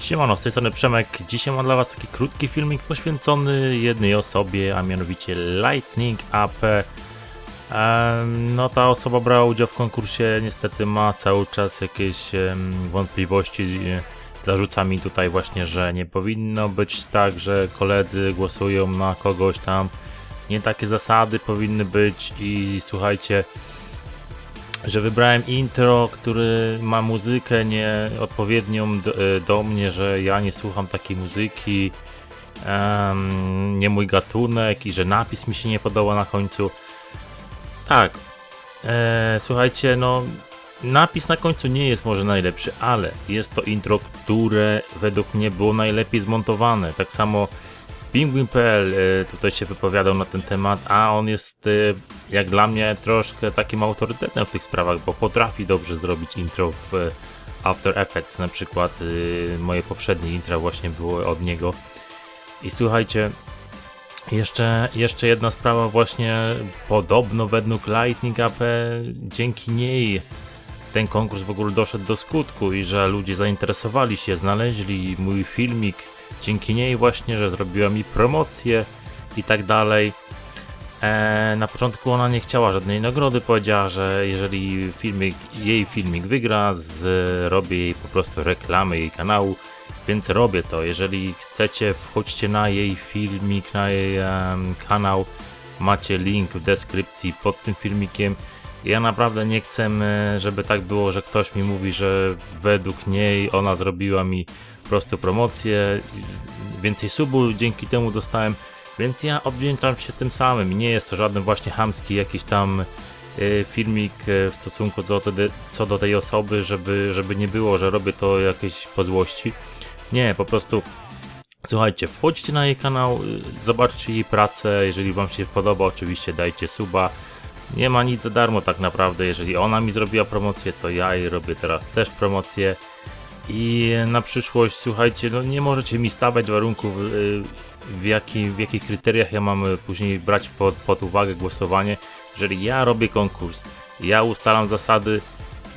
Siemano, z tej strony Przemek. Dzisiaj mam dla Was taki krótki filmik poświęcony jednej osobie, a mianowicie Lightning AP. No ta osoba brała udział w konkursie, niestety ma cały czas jakieś wątpliwości. Zarzuca mi tutaj właśnie, że nie powinno być tak, że koledzy głosują na kogoś tam. Nie takie zasady powinny być i słuchajcie, że wybrałem intro, który ma muzykę nieodpowiednią do, e, do mnie, że ja nie słucham takiej muzyki, em, nie mój gatunek i że napis mi się nie podoba na końcu. Tak, e, słuchajcie, no napis na końcu nie jest może najlepszy, ale jest to intro, które według mnie było najlepiej zmontowane. Tak samo Penguin.pl e, tutaj się wypowiadał na ten temat, a on jest e, jak dla mnie troszkę takim autorytetem w tych sprawach, bo potrafi dobrze zrobić intro w e, After Effects na przykład. e, Moje poprzednie intro właśnie były od niego. I słuchajcie, jeszcze, jeszcze jedna sprawa właśnie, podobno według Lightning AP dzięki niej ten konkurs w ogóle doszedł do skutku i że ludzie zainteresowali się, znaleźli mój filmik dzięki niej właśnie, że zrobiła mi promocję i tak dalej. E, na początku ona nie chciała żadnej nagrody, powiedziała, że jeżeli filmik, jej filmik wygra, zrobię jej po prostu reklamę jej kanału, więc robię to. Jeżeli chcecie, wchodźcie na jej filmik, na jej em, kanał, macie link w deskrypcji pod tym filmikiem. Ja naprawdę nie chcę, żeby tak było, że ktoś mi mówi, że według niej ona zrobiła mi po prostu promocję, więcej subu dzięki temu dostałem, więc ja odwdzięczam się tym samym. Nie jest to żaden właśnie chamski jakiś tam e, filmik e, w stosunku co do, co do tej osoby, żeby, żeby nie było, że robię to jakieś po złości. Nie, po prostu słuchajcie, wchodźcie na jej kanał, y, zobaczcie jej pracę, jeżeli wam się podoba oczywiście dajcie suba. Nie ma nic za darmo tak naprawdę, jeżeli ona mi zrobiła promocję, to ja jej robię teraz też promocję. I na przyszłość, słuchajcie, no nie możecie mi stawiać warunków, y, w, jaki, w jakich kryteriach ja mam y, później brać pod, pod uwagę głosowanie. Jeżeli ja robię konkurs, ja ustalam zasady,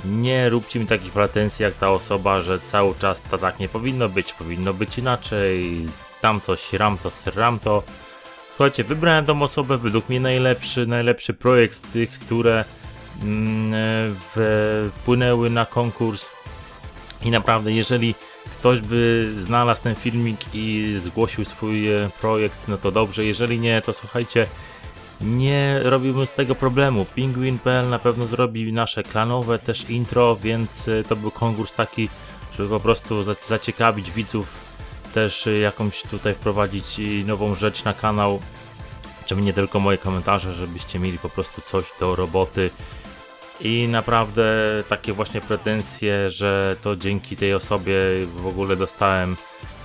nie róbcie mi takich pretensji jak ta osoba, że cały czas to tak nie powinno być, powinno być inaczej, tamto, śramto, sramto. Słuchajcie, wybrałem tą osobę, według mnie najlepszy, najlepszy projekt z tych, które mm, e, wpłynęły na konkurs. I naprawdę, jeżeli ktoś by znalazł ten filmik i zgłosił swój e, projekt, no to dobrze. Jeżeli nie, to słuchajcie, nie robiłbym z tego problemu. Penguin.pl na pewno zrobi nasze klanowe też intro, więc e, to był konkurs taki, żeby po prostu za- zaciekawić widzów, też e, jakąś tutaj wprowadzić nową rzecz na kanał. Żeby nie tylko moje komentarze, żebyście mieli po prostu coś do roboty. I naprawdę takie właśnie pretensje, że to dzięki tej osobie w ogóle dostałem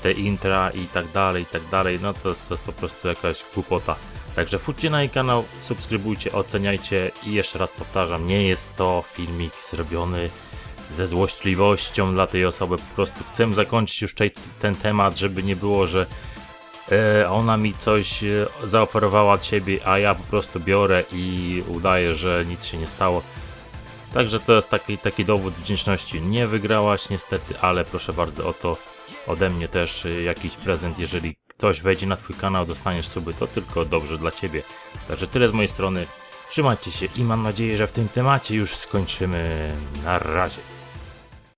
te intra i tak dalej, i tak dalej, no to, to jest po prostu jakaś głupota. Także wchodźcie na jej kanał, subskrybujcie, oceniajcie i jeszcze raz powtarzam, nie jest to filmik zrobiony ze złośliwością dla tej osoby, po prostu chcę zakończyć już tej, ten temat, żeby nie było, że e, ona mi coś e, zaoferowała od siebie, a ja po prostu biorę i udaję, że nic się nie stało. Także to jest taki, taki dowód wdzięczności. Nie wygrałaś niestety, ale proszę bardzo o to ode mnie też jakiś prezent. Jeżeli ktoś wejdzie na twój kanał, dostaniesz suby, to tylko dobrze dla ciebie. Także tyle z mojej strony. Trzymajcie się i mam nadzieję, że w tym temacie już skończymy. Na razie.